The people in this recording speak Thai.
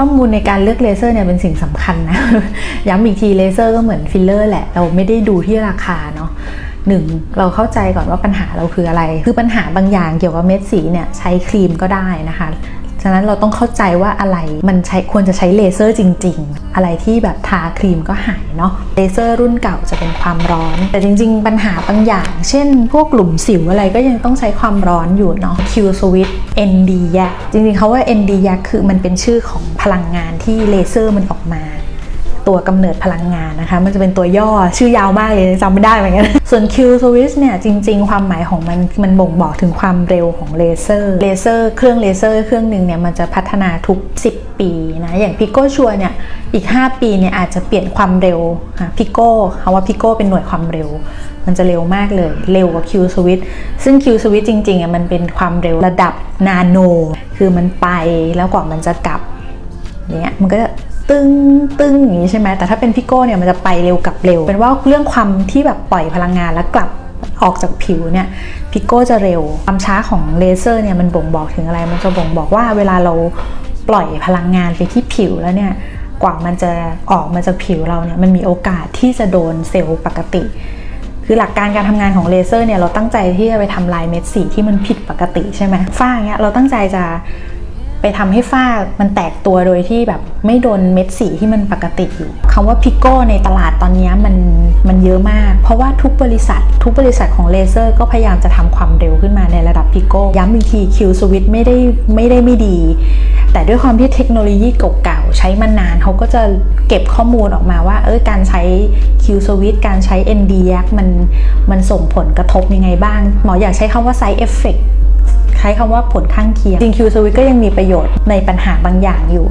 ข้อมูลในการเลือกเลเซอร์เนี่ยเป็นสิ่งสำคัญนะ ย้ำอีกทีเลเซอร์ก็เหมือนฟิลเลอร์แหละ เราไม่ได้ดูที่ราคาเนาะหนึ่งเราเข้าใจก่อนว่าปัญหาเราคืออะไร คือปัญหาบางอย่างเกี่ยวกับเม็ดสีเนี่ยใช้ครีมก็ได้นะคะ ฉะนั้นเราต้องเข้าใจว่าอะไรมันใช้ควรจะใช้เลเซอร์จริง ๆ อะไรที่แบบทาครีมก็หายเนาะเลเซอร์รุ่นเก่าจะเป็นความร้อน แต่จริง ๆ ปัญหาบางอย่าง เช่น พวกหลุมสิวอะไรก็ยังต้องใช้ความร้อนอยู่เนาะ Q switch ND yak จริงๆเขาว่า ND yak คือมันเป็นชื่อของพลังงานที่เลเซอร์มันออกมา ตัวกำเนิดพลังงานนะคะ มันจะเป็นตัวย่อชื่อยาวมากเลยจำไม่ได้เหมือนกันส่วน Q switch เนี่ยจริง ๆ ความหมายของมันมันบ่งบอกถึงความเร็วของเลเซอร์เลเซอร์เครื่องเลเซอร์เครื่องหนึ่งเนี่ยมันจะพัฒนาทุก 10 ปีนะอย่างพิโก้ชัวเนี่ยอีก 5 ปีเนี่ยอาจจะเปลี่ยนความเร็วพิโก้คำว่าพิโก้เป็นหน่วยความเร็ว มันจะเร็วมากเลย เร็วกว่า Q switch ซึ่ง Q switch จริงๆอะมันเป็นความเร็วระดับนาโน คือมันไปแล้วกว่ามันจะกลับเนี่ยมันก็ ตึ้งตึ้งอย่างนี้ใช่ไหมแต่ถ้าเป็นพิโก้เนี่ยมันจะไปเร็วกลับเร็ว เป็นว่าเรื่องความที่แบบปล่อยพลังงานแล้วกลับออกจากผิวเนี่ยพิโก้จะเร็ว ความช้าของเลเซอร์เนี่ยมันบ่งบอกถึงอะไร มันจะบ่งบอกว่าเวลาเราปล่อยพลังงานไปที่ผิวแล้วเนี่ยกว่ามันจะออกมาจากผิวเราเนี่ยมันมีโอกาสที่จะโดนเซลล์ปกติ คือหลักการการทำงานของเลเซอร์เนี่ยเราตั้งใจที่จะไปทำลายเม็ดสีที่มันผิดปกติใช่ไหมฝ้าเงี้ยเราตั้งใจจะ ไปทำให้ฝ้ามันแตกตัวโดยที่แบบไม่โดนเม็ดสีที่มันปกติอยู่คำว่าพิโก้ในตลาดตอนนี้มันมันเยอะมาก เพราะว่าทุกบริษัท ทุกบริษัทของเลเซอร์ก็พยายามจะทำความเร็วขึ้นมาในระดับพิโก้ย้ำอีกที Q Switch ไม่ได้ไม่ได้ไม่ดี แต่ด้วยความที่เทคโนโลยีเก่าๆใช้มานานเขาก็จะเก็บข้อมูลออกมาว่าเออการใช้ Q Switch การใช้ ND Yak มันมันส่งผลกระทบยังไงบ้าง หมออยากใช้คำว่า side effect ใช้คำว่าผลข้างเคียงจริงคิวสวิตก็ยังมีประโยชน์ในปัญหาบางอย่างอยู่